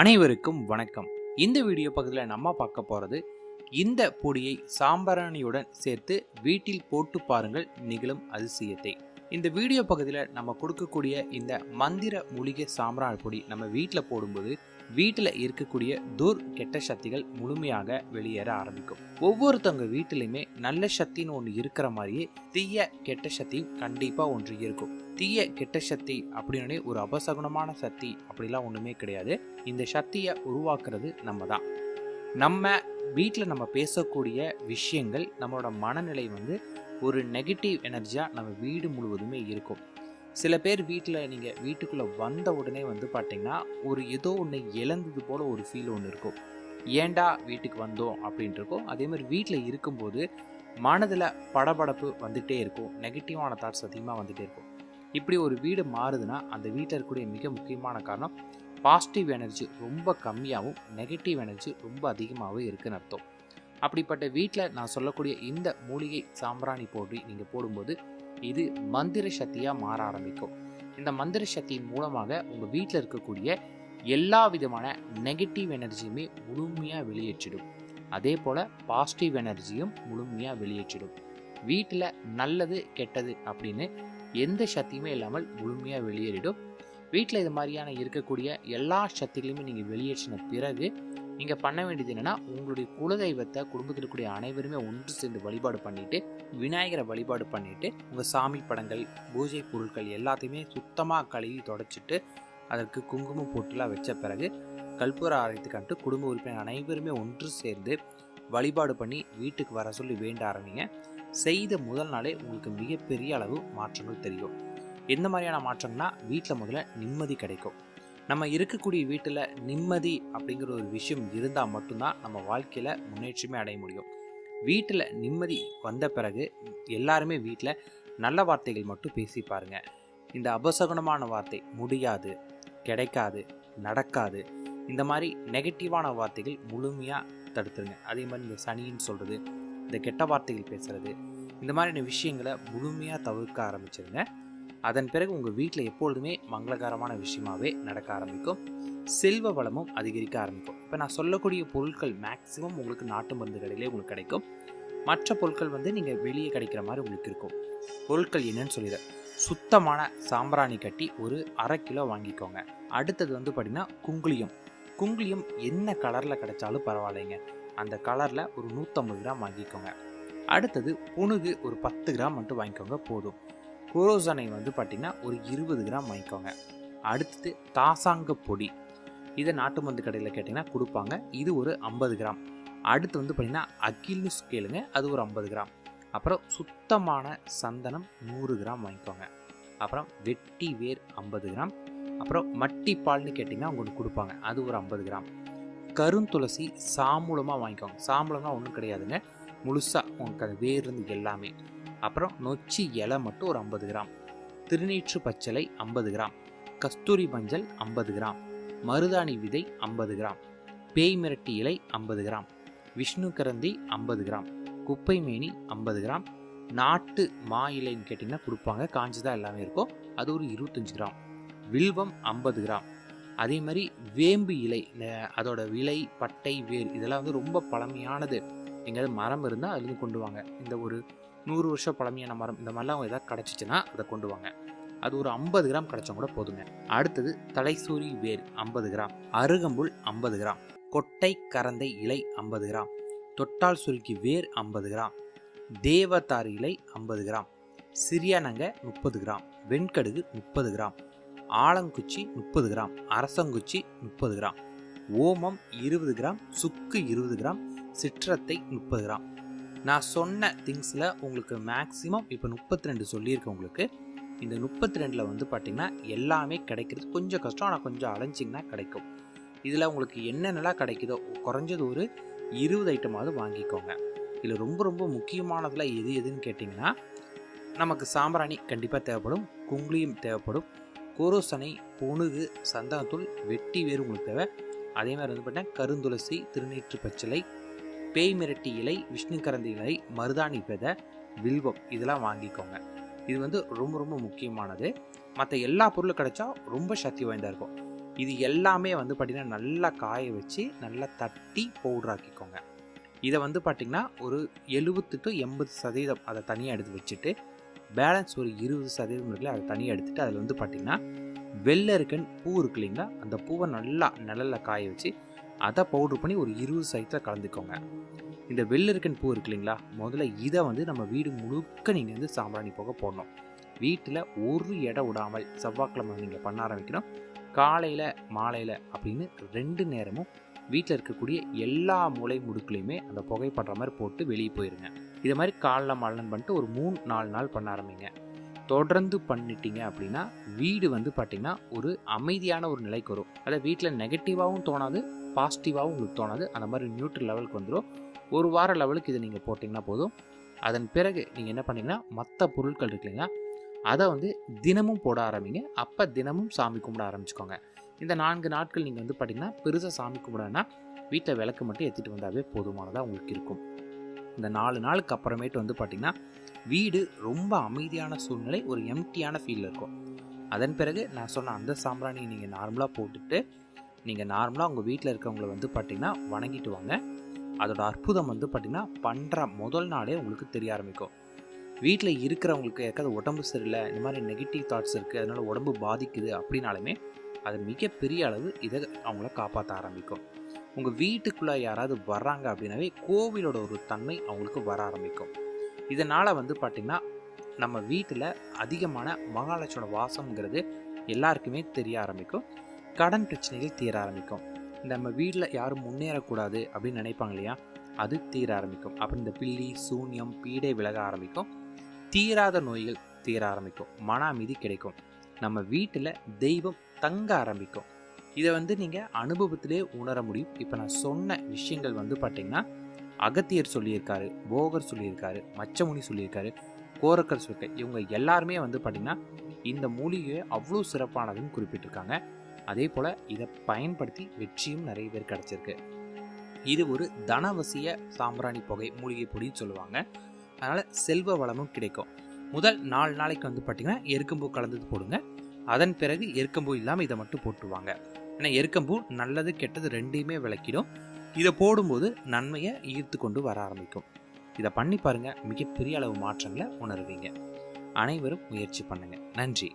அனைவருக்கும் வணக்கம். இந்த வீடியோ பகுதியில் நம்ம பார்க்க போகிறது இந்த பொடியை சாம்பராணியுடன் சேர்த்து வீட்டில் போட்டு பாருங்கள் நிகழும் அதிசயத்தை. இந்த வீடியோ பகுதியில் நம்ம கொடுக்கக்கூடிய இந்த மந்திர மூலிகை சாம்பிராணி பொடி நம்ம வீட்டில் போடும்போது வீட்டில் இருக்கக்கூடிய துர் கெட்ட சக்திகள் முழுமையாக வெளியேற ஆரம்பிக்கும். ஒவ்வொருத்தவங்க வீட்டிலையுமே நல்ல சக்தின்னு ஒன்று இருக்கிற மாதிரியே தீய கெட்ட சக்தியும் கண்டிப்பாக ஒன்று இருக்கும். தீய கெட்ட சக்தி அப்படின்னு ஒரு அபசகுணமான சக்தி அப்படிலாம் ஒன்றுமே கிடையாது. இந்த சக்தியை உருவாக்குறது நம்ம தான் நம்ம வீட்டில் நம்ம பேசக்கூடிய விஷயங்கள் நம்மளோட மனநிலை வந்து ஒரு நெகட்டிவ் எனர்ஜியாக நம்ம வீடு முழுவதுமே இருக்கும். சில பேர் வீட்டில் நீங்கள் வீட்டுக்குள்ளே வந்த உடனே வந்து பார்த்தீங்கன்னா ஒரு ஏதோ ஒன்று இழந்தது போல் ஒரு ஃபீல் ஒன்று இருக்கும். ஏன்டா வீட்டுக்கு வந்தோம் அப்படின்ட்டு அதேமாதிரி வீட்டில் இருக்கும்போது மனதில் படபடப்பு வந்துகிட்டே இருக்கும். நெகட்டிவான தாட்ஸ் அதிகமாக வந்துகிட்டே இருக்கும். இப்படி ஒரு வீடு மாறுதுன்னா அந்த வீட்டில் இருக்கக்கூடிய மிக முக்கியமான காரணம் பாசிட்டிவ் எனர்ஜி ரொம்ப கம்மியாகவும் நெகட்டிவ் எனர்ஜி ரொம்ப அதிகமாகவும் இருக்குன்னு அர்த்தம். அப்படிப்பட்ட வீட்டில் நான் சொல்லக்கூடிய இந்த மூலிகை சாம்பிராணி போட்டி நீங்கள் போடும்போது இது மந்திர சக்தியாக மாற ஆரம்பிக்கும். இந்த மந்திர சக்தியின் மூலமாக உங்கள் வீட்டில் இருக்கக்கூடிய எல்லா விதமான நெகட்டிவ் எனர்ஜியுமே முழுமையாக வெளியேற்றிடும். அதே போல் பாசிட்டிவ் எனர்ஜியும் முழுமையாக வெளியேற்றிடும். வீட்டில் நல்லது கெட்டது அப்படின்னு எந்த சக்தியுமே இல்லாமல் முழுமையாக வெளியேறிடும். வீட்டில் இது மாதிரியான இருக்கக்கூடிய எல்லா சக்திகளையுமே நீங்கள் வெளியேற்றின பிறகு நீங்கள் பண்ண வேண்டியது என்னென்னா உங்களுடைய குலதெய்வத்தை குடும்பத்தில் இருக்கக்கூடிய அனைவருமே ஒன்று சேர்ந்து வழிபாடு பண்ணிவிட்டு விநாயகரை வழிபாடு பண்ணிவிட்டு உங்கள் சாமி படங்கள் பூஜை பொருட்கள் எல்லாத்தையுமே சுத்தமாக கழுவி தொடச்சிட்டு அதற்கு குங்குமம் போட்டுலாம் வச்ச பிறகு கற்பூர ஆலயத்துக்காட்டு குடும்ப உறுப்பினர் அனைவருமே ஒன்று சேர்ந்து வழிபாடு பண்ணி வீட்டுக்கு வர சொல்லி வேண்ட ஆரம்பிங்க. செய்த முதல் நாளே உங்களுக்கு மிகப்பெரிய அளவு மாற்றங்கள் தெரியும். எந்த மாதிரியான மாற்றம்னா வீட்டில் முதல்ல நிம்மதி கிடைக்கும். நம்ம இருக்கக்கூடிய வீட்டில் நிம்மதி அப்படிங்கிற ஒரு விஷயம் இருந்தால் மட்டும்தான் நம்ம வாழ்க்கையில் முன்னேற்றமே அடைய முடியும். வீட்டில் நிம்மதி வந்த பிறகு எல்லாருமே வீட்டில் நல்ல வார்த்தைகள் மட்டும் பேசி பாருங்க. இந்த அபசகுணமான வார்த்தை முடியாது கிடைக்காது நடக்காது இந்த மாதிரி நெகட்டிவான வார்த்தைகள் முழுமையாக தடுத்துருங்க. அதே மாதிரி இந்த சனின்னு சொல்கிறது இந்த கெட்ட வார்த்தைகள் பேசுகிறது இந்த மாதிரியான விஷயங்களை முழுமையாக தவிர்க்க ஆரம்பிச்சிருங்க. அதன் பிறகு உங்கள் வீட்டில் எப்பொழுதுமே மங்களகரமான விஷயமாவே நடக்க ஆரம்பிக்கும். செல்வ வளமும் அதிகரிக்க ஆரம்பிக்கும். இப்போ நான் சொல்லக்கூடிய பொருட்கள் மேக்ஸிமம் உங்களுக்கு நாட்டு மருந்து கடையிலே உங்களுக்கு கிடைக்கும். மற்ற பொருட்கள் வந்து நீங்கள் வெளியே கிடைக்கிற மாதிரி உங்களுக்கு இருக்கும். பொருட்கள் என்னன்னு சொல்லிடுறேன் சுத்தமான சாம்பிராணி கட்டி ஒரு அரை கிலோ வாங்கிக்கோங்க. அடுத்தது வந்து பார்த்திங்கன்னா குங்குளியம். குங்குளியம் என்ன கலரில் கிடைச்சாலும் பரவாயில்லைங்க. அந்த கலரில் ஒரு நூற்றம்பது கிராம் வாங்கிக்கோங்க. அடுத்தது புணுகு ஒரு பத்து கிராம் மட்டும் வாங்கிக்கோங்க போதும். குரோசனை வந்து பார்த்திங்கன்னா ஒரு இருபது கிராம் வாங்கிக்கோங்க. அடுத்தது தாசாங்க பொடி. இதை நாட்டு மருந்து கடையில் கேட்டிங்கன்னா கொடுப்பாங்க. இது ஒரு ஐம்பது கிராம். அடுத்து வந்து பார்த்திங்கன்னா அகில்னு கேளுங்க. அது ஒரு ஐம்பது கிராம். அப்புறம் சுத்தமான சந்தனம் நூறு கிராம் வாங்கிக்கோங்க. அப்புறம் வெட்டி வேர் ஐம்பது கிராம். அப்புறம் மட்டி பால்னு கேட்டிங்கன்னா உங்களுக்கு கொடுப்பாங்க. அது ஒரு ஐம்பது கிராம். கருந்துளசி சாமூலமாக வாங்கிக்கோங்க. சாமூலம்னா ஒன்றும் கிடையாதுங்க. முழுசாக உங்களுக்கு அது வேர் இருந்து எல்லாமே. அப்புறம் நொச்சி இலை மட்டும் ஒரு ஐம்பது கிராம். திருநீற்று பச்சளை ஐம்பது கிராம். கஸ்தூரி மஞ்சள் ஐம்பது கிராம். மருதாணி விதை ஐம்பது கிராம். பேய் மிரட்டி இலை ஐம்பது கிராம். விஷ்ணு கரந்தி ஐம்பது கிராம். குப்பை மேனி ஐம்பது கிராம். நாட்டு மா இலைன்னு கேட்டிங்கன்னா கொடுப்பாங்க. காஞ்சிதான் எல்லாமே இருக்கும். அது ஒரு இருபத்தஞ்சி கிராம். வில்வம் ஐம்பது கிராம். அதே மாதிரி வேம்பு இலை அதோட விலை பட்டை வேர் இதெல்லாம் வந்து ரொம்ப பழமையானது. எங்கேயாவது மரம் இருந்தால் அதுலேயும் கொண்டு வாங்க. இந்த ஒரு நூறு வருஷம் பழமையான மரம் இந்த மாதிரிலாம் எதாவது கிடச்சிச்சின்னா அதை கொண்டு வாங்க. அது ஒரு ஐம்பது கிராம் கிடச்சா கூட போதுங்க. அடுத்தது தலைசூரி வேர் ஐம்பது கிராம் அருகம்புல் ஐம்பது கிராம் கொட்டை கரந்தை இலை ஐம்பது கிராம் தொட்டால் சுருக்கி வேர் ஐம்பது கிராம் தேவதாரு இலை ஐம்பது கிராம் சிறியானங்க முப்பது கிராம் வெண்கடுகு முப்பது கிராம் ஆலங்குச்சி முப்பது கிராம் அரசங்குச்சி முப்பது கிராம் ஓமம் இருபது கிராம் சுக்கு இருபது கிராம் சிற்றத்தை முப்பது கிராம். நான் சொன்ன திங்ஸில் உங்களுக்கு மேக்ஸிமம் இப்போ முப்பத்தி ரெண்டு சொல்லியிருக்கேன் உங்களுக்கு. இந்த முப்பத்தி ரெண்டில் வந்து பார்த்திங்கன்னா எல்லாமே கிடைக்கிறது கொஞ்சம் கஷ்டம். ஆனால் கொஞ்சம் அலைஞ்சிங்கன்னா கிடைக்கும். இதில் உங்களுக்கு என்னென்னலாம் கிடைக்குதோ குறைஞ்சது ஒரு இருபது ஐட்டமாவது வாங்கிக்கோங்க. இதில் ரொம்ப ரொம்ப முக்கியமானதில் எது எதுன்னு கேட்டிங்கன்னா நமக்கு சாம்பிராணி கண்டிப்பாக தேவைப்படும். குங்குளியும் தேவைப்படும். கோரோசனை புணுகு சந்தனத்தூள் வெட்டி வேறு உங்களுக்கு தேவை. அதே மாதிரி வந்து பார்த்தீங்கன்னா கருந்துளசி திருநீற்று பச்சிலை பேய் மிரட்டி இலை விஷ்ணு கரந்தி இலை மருதாணி விதை வில்வம் இதெல்லாம் வாங்கிக்கோங்க. இது வந்து ரொம்ப ரொம்ப முக்கியமானது. மற்ற எல்லா பொருளும் கிடைச்சா ரொம்ப சக்தி வாய்ந்தா இருக்கும். இது எல்லாமே வந்து பார்த்திங்கன்னா நல்லா காய வச்சு நல்லா தட்டி பவுடராக்கிக்கோங்க இதை வந்து பார்த்திங்கன்னா ஒரு எழுபத்து டு எண்பது சதவீதம் அதை தனியாக எடுத்து வச்சுட்டு பேலன்ஸ் ஒரு இருபது சதவீதம் இருக்குல்ல அதை தனியாக எடுத்துகிட்டு அதில் வந்து பார்த்திங்கன்னா வெள்ளை இருக்குன்னு பூ இருக்கு இல்லைங்களா அந்த பூவை நல்லா நிழலில் காய வச்சு அதை பவுட்ரு பண்ணி ஒரு இருபது சதவீதத்தில் கலந்துக்கோங்க. இந்த வெள்ளரிக்கன் பூ இருக்கு இல்லைங்களா? முதல்ல இதை வந்து நம்ம வீடு முழுக்க நீங்கள் வந்து சாம்பிராணி போக போடணும். வீட்டில் ஒரு இடம் விடாமல் செவ்வாய்க்கிழமை நீங்கள் பண்ண ஆரம்பிக்கணும். காலையில் மாலையில் அப்படின்னு ரெண்டு நேரமும் வீட்டில் இருக்கக்கூடிய எல்லா மூளை முடுக்குலையுமே அந்த புகைப்படுற மாதிரி போட்டு வெளியே போயிருங்க. இது மாதிரி காலைல மாலன் பண்ணிட்டு ஒரு மூணு நாலு நாள் பண்ண ஆரம்பிங்க. தொடர்ந்து பண்ணிட்டீங்க அப்படின்னா வீடு வந்து பார்த்திங்கன்னா ஒரு அமைதியான ஒரு நிலைக்கு வரும். அதாவது வீட்டில் நெகட்டிவாகவும் தோணாது பாசிட்டிவாகவும் உங்களுக்கு தோணாது. அந்த மாதிரி நியூட்ரல் லெவலுக்கு வந்துடும் ஒரு வார லெவலுக்கு இதை நீங்கள் போட்டிங்கன்னா போதும். அதன் பிறகு நீங்கள் என்ன பண்ணிங்கன்னா மற்ற பொருட்கள் இருக்குல்லைங்களா அதை வந்து தினமும் போட ஆரம்பிங்க. அப்போ தினமும் சாமி கும்பிட ஆரம்பிச்சுக்கோங்க. இந்த நான்கு நாட்கள் நீங்கள் வந்து பார்த்தீங்கன்னா பெருசாக சாமி கும்பிடனா வீட்டில் விளக்கு மட்டும் ஏற்றிட்டு வந்தாவே போதுமானதாக உங்களுக்கு இருக்கும். இந்த நாலு நாளுக்கு அப்புறமேட்டு வந்து பார்த்திங்கன்னா வீடு ரொம்ப அமைதியான சூழ்நிலை ஒரு எம்டியான ஃபீல் இருக்கும். அதன் பிறகு நான் சொன்ன அந்த சாம்பிராணியை நீங்கள் நார்மலாக போட்டுட்டு நீங்கள் நார்மலாக உங்கள் வீட்டில் இருக்கவங்கள வந்து பார்த்திங்கன்னா வணங்கிட்டு வாங்க. அதோட அற்புதம் வந்து பார்த்திங்கன்னா பண்ணுற முதல் நாளே உங்களுக்கு தெரிய ஆரம்பிக்கும். வீட்டில் இருக்கிறவங்களுக்கு யாருக்காவது உடம்பு சரியில்லை இந்த மாதிரி நெகட்டிவ் தாட்ஸ் இருக்குது அதனால் உடம்பு பாதிக்குது அப்படின்னாலுமே அது மிகப்பெரிய அளவு இதை அவங்கள காப்பாற்ற ஆரம்பிக்கும். உங்கள் வீட்டுக்குள்ளே யாராவது வர்றாங்க அப்படின்னாவே கோவிலோட ஒரு தன்மை அவங்களுக்கு வர ஆரம்பிக்கும். இதனால் வந்து பார்த்திங்கன்னா நம்ம வீட்டில் அதிகமான மகாலட்சுமோட வாசம்ங்கிறது எல்லாருக்குமே தெரிய ஆரம்பிக்கும். கடன் பிரச்சனைகள் தீர ஆரம்பிக்கும். நம்ம வீட்டில் யாரும் முன்னேறக்கூடாது அப்படின்னு நினைப்பாங்க இல்லையா? அது தீர ஆரம்பிக்கும். அப்புறம் இந்த பில்லி சூன்யம் பீடை விலக ஆரம்பிக்கும். தீராத நோய்கள் தீர ஆரம்பிக்கும். மன அமைதி கிடைக்கும். நம்ம வீட்டில் தெய்வம் தங்க ஆரம்பிக்கும். இதை வந்து நீங்கள் அனுபவத்திலே உணர முடியும். இப்போ நான் சொன்ன விஷயங்கள் வந்து பார்த்தீங்கன்னா அகத்தியர் சொல்லியிருக்காரு போகர் சொல்லியிருக்காரு மச்சமுனி சொல்லியிருக்காரு கோரக்கர் சொல்லியிருக்காரு. இவங்க எல்லாருமே வந்து பார்த்திங்கன்னா இந்த மூலிகையை அவ்வளோ சிறப்பானதுன்னு குறிப்பிட்டிருக்காங்க. அதே போல் இதை பயன்படுத்தி வெற்றியும் நிறைய பேர் கிடச்சிருக்கு. இது ஒரு தனவசிய சாம்பிராணி புகை மூலிகை பொடின்னு சொல்லுவாங்க. அதனால் செல்வ வளமும் கிடைக்கும். முதல் நாலு நாளைக்கு வந்து பார்த்திங்கன்னா எருக்கம்பூ கலந்தது போடுங்க. அதன் பிறகு எருக்கம்பூ இல்லாமல் இதை மட்டும் போட்டுருவாங்க. ஏன்னா எருக்கம்பூ நல்லது கெட்டது ரெண்டையுமே விளக்கிடும். இதை போடும்போது நன்மையை ஈர்த்து கொண்டு வர ஆரம்பிக்கும். இதை பண்ணி பாருங்கள் மிகப்பெரிய அளவு மாற்றங்களை உணர்வீங்க. அனைவரும் முயற்சி பண்ணுங்கள் நன்றி.